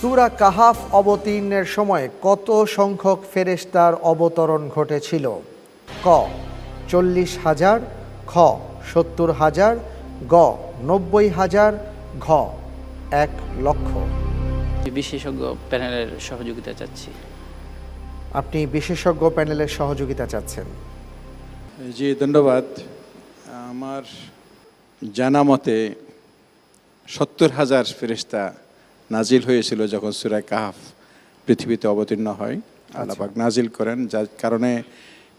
সুরা কাহাফ অবতীর্ণের সময় কত সংখ্যক ফেরেশতার অবতরণ ঘটেছিল? ক চল্লিশ হাজার খ সত্তর হাজার গ নব্বই হাজার ঘ এক লক্ষ। বিশেষজ্ঞ প্যানেলের সহযোগিতা চাচ্ছি। আপনি বিশেষজ্ঞ প্যানেলের সহযোগিতা চাচ্ছেন? জি ধন্যবাদ। আমার জানা মতে সত্তর হাজার ফেরিস্তা নাজিল হয়েছিল যখন সুরায় কাহাফ পৃথিবীতে অবতীর্ণ হয় আল্লাপাক নাজিল করেন যার কারণে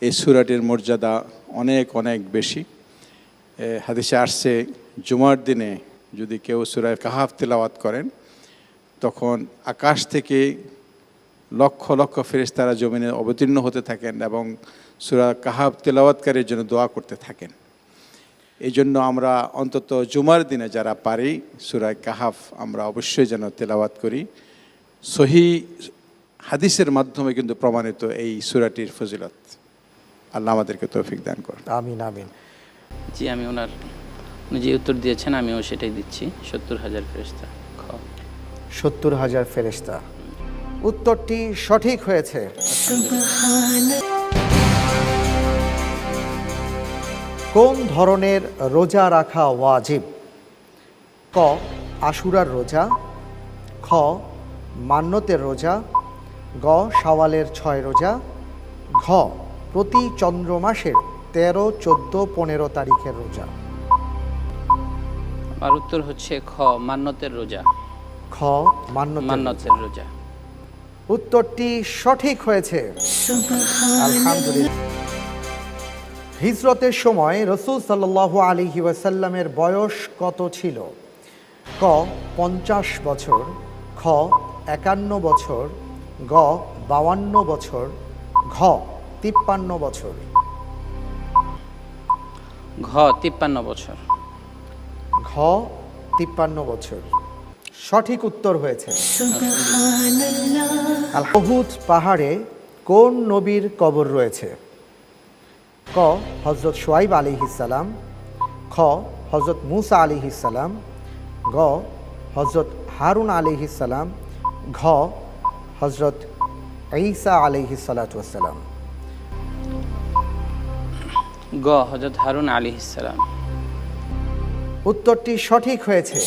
এই সুরাটির মর্যাদা অনেক অনেক বেশি। হাদিসে আসছে জুমার দিনে যদি কেউ সুরায় কাহাফ তেলাওয়াত করেন তখন আকাশ থেকে লক্ষ লক্ষ ফেরেশতারা জমিনে অবতীর্ণ হতে থাকেন এবং সুরা কাহাব তেলাওয়াতকারীর জন্য দোয়া করতে থাকেন। এই জন্য আমরা অন্তত জুমার দিনে যারা পারি সুরায় কাহাফ আমরা অবশ্যই যেন তেলাওয়াত করি। সহি হাদিসের মাধ্যমে কিন্তু প্রমাণিত এই সুরাটির ফজিলত। আল্লাহ আমাদেরকে তৌফিক দান করুন। আমিন আমিন। জি আমি ওনার উনি যে উত্তর দিয়েছেন আমিও সেটাই দিচ্ছি। সত্তর হাজার ফেরেস্তা সত্তর হাজার ফেরেশতা। উত্তরটি সঠিক হয়েছে। কোন ধরনের রোজা রাখা ওয়াজিব? ক আশুরার রোজা। খ মান্যতের রোজা। গ শাওয়ালের ছয় রোজা। ঘ প্রতি চন্দ্র মাসের তেরো চোদ্দ পনেরো তারিখের রোজা। আমার উত্তর হচ্ছে খ মান্যতের রোজা। খ রোজা। মান্যতের রোজা। উত্তরটি সঠিক হয়েছে। আলহামদুলিল্লাহ। হিজরতের সময় রসুল সাল্লাহ আলী ওয়াসাল্লামের বয়স কত ছিল? ক পঞ্চাশ বছর খ একান্ন বছর গ বাউান্ন বছর ঘ তিপ্পান্ন বছর। ঘ তিপ্পান্ন বছর। ঘ তিপ্পান্ন বছর। সঠিক উত্তর হয়েছে। বহুত পাহাড়ে কোন নবীর কবর রয়েছে? ক হজরত সোয়াইব আলী ইসালাম খ হজরত মুসা আলী ইসালাম গ হজরত হারুন আলী ইসালাম ঘ হজরত ঈসা আলী সালাতাম গ হজরত হারুন আলী ইসালাম উত্তরটি সঠিক হয়েছে।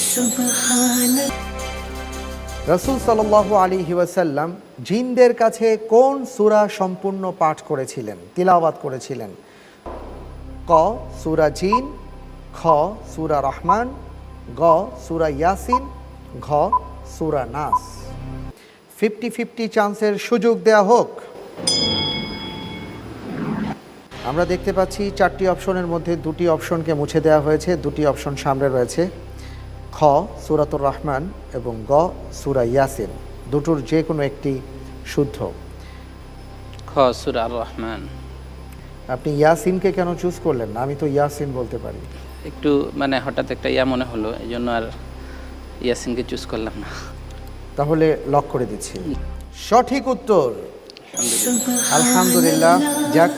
রসুল সাল আলী ওয়াসাল্লাম জিনদের কাছে কোন সূরা সম্পূর্ণ পাঠ করেছিলেন তিলাওয়াত করেছিলেন? ক সুরা জিন, খ সুরা রহমান, গ সুরা ইয়াসিন, ঘ সূরা নাস। ফিফটি ফিফটি চান্সের সুযোগ দেয়া হোক। আমরা দেখতে পাচ্ছি চারটি অপশনের মধ্যে দুটি অপশনকে মুছে দেওয়া হয়েছে, দুটি অপশন সামনে রয়েছে। খ সুরাতুর রহমান এবং গ সুরা ইয়াসিন, দুটোর যে কোনো একটি শুদ্ধ। খ সুরা রহমান। আপনি ইয়াসিনকে কেন চুজ করলেন? না আমি তো ইয়াসিন বলতে পারি। একটু মানে হঠাৎ একটা ইয়া মনে হলো এই জন্য আর ইয়াসিনকে চুজ করলাম না। তাহলে লক করে দিচ্ছি। সঠিক উত্তর। আলহামদুলিল্লাহ যাক।